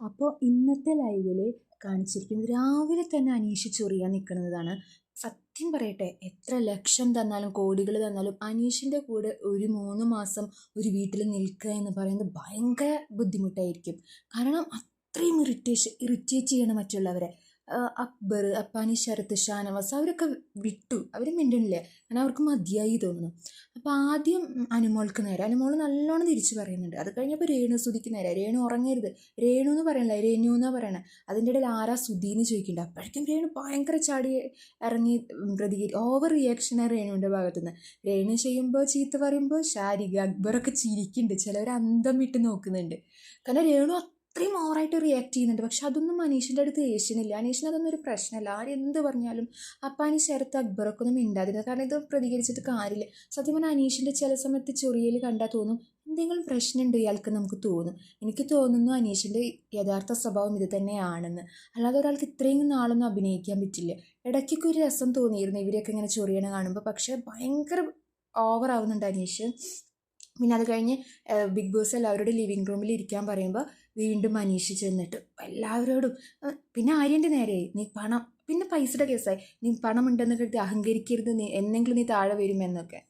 അപ്പോൾ ഇന്നത്തെ ലൈവിൽ കാണിച്ചിരിക്കുന്നത് രാവിലെ തന്നെ അനീഷ് ചൊറിയാൻ നിൽക്കുന്നതാണ്. സത്യം പറയട്ടെ എത്ര ലക്ഷം തന്നാലും കോടികൾ തന്നാലും അനീഷിന്റെ കൂടെ ഒരു മൂന്ന് മാസം ഒരു വീട്ടിൽ നിൽക്കുക എന്ന് പറയുന്നത് ഭയങ്കര ബുദ്ധിമുട്ടായിരിക്കും. കാരണം അത്രയും ഇറിറ്റേഷൻ ഇറിറ്റേറ്റ് ചെയ്യണം മറ്റുള്ളവരെ. അക്ബർ അപ്പാനി ശരത്ത് ഷാനവാസ് അവരൊക്കെ വിട്ടു. അവർ മിണ്ടണില്ലേ. കാരണം അവർക്ക് മതിയായി തോന്നുന്നു. അപ്പോൾ ആദ്യം അനുമോൾക്ക് നേരെ. അനുമോൾ നല്ലോണം തിരിച്ചു പറയുന്നുണ്ട്. അത് കഴിഞ്ഞപ്പോൾ രേണു സുധിക്ക് നേരെ. രേണു ഉറങ്ങരുത്. രേണു എന്ന് പറയണില്ല. രേണു എന്നാണ് പറയണേ? അതിന്റെ ഇടയിൽ ആരാ സുധി എന്ന് ചോദിക്കുന്നുണ്ട്. അപ്പോഴേക്കും രേണു ഭയങ്കര ചാടി ഇറങ്ങി പ്രതികരി ഓവർ റിയാക്ഷനാണ് രേണുവിന്റെ ഭാഗത്തുനിന്ന്. രേണു ചെയ്യുമ്പോൾ ചീത്ത പറയുമ്പോൾ ശാരിക അക്ബറൊക്കെ ചിരിക്കുന്നുണ്ട്. ചിലവർ അന്തം വിട്ട് നോക്കുന്നുണ്ട്. കാരണം രേണു അത്രയും ഓവറായിട്ട് റിയാക്ട് ചെയ്യുന്നുണ്ട്. പക്ഷെ അതൊന്നും അനീഷിന്റെ അടുത്ത് ഏഷ്യനില്ല. അനീഷിന് അതൊന്നും ഒരു പ്രശ്നമല്ല. ആരെന്ത് പറഞ്ഞാലും അപ്പാനി ശരത്ത് അക്ബറൊക്കെ ഒന്നും മിണ്ടാതിരുന്നത് കാരണം ഇത് പ്രതികരിച്ചിട്ട് കാര്യമില്ല. സത്യം പറഞ്ഞാൽ അനീഷിന്റെ ചില സമയത്ത് ചൊറിയൽ കണ്ടാൽ തോന്നും എന്തെങ്കിലും പ്രശ്നമുണ്ട് ഇയാൾക്ക് നമുക്ക് തോന്നും. എനിക്ക് തോന്നുന്നു അനീഷിന്റെ യഥാർത്ഥ സ്വഭാവം ഇത് തന്നെയാണെന്ന്. അല്ലാതെ ഒരാൾക്ക് ഇത്രയും നാളൊന്നും അഭിനയിക്കാൻ പറ്റില്ല. ഇടയ്ക്കൊക്കെ ഒരു രസം തോന്നിയിരുന്നു ഇവരെയൊക്കെ ഇങ്ങനെ ചൊറിയണ കാണുമ്പോൾ പക്ഷേ ഭയങ്കര ഓവറാവുന്നുണ്ട് അനീഷ്. പിന്നെ അത് കഴിഞ്ഞ് ബിഗ് ബോസ് എല്ലാവരോടും ലിവിങ് റൂമിൽ ഇരിക്കാൻ പറയുമ്പോൾ വീണ്ടും അനീഷ് ചെന്നിട്ട് എല്ലാവരോടും പിന്നെ ആര്യന്റെ നേരെയായി നീ പണം പിന്നെ പൈസയുടെ കേസായി നീ പണം കരുതി അഹങ്കരിക്കരുത് നീ എന്നെങ്കിലും നീ താഴെ വരുമെന്നൊക്കെ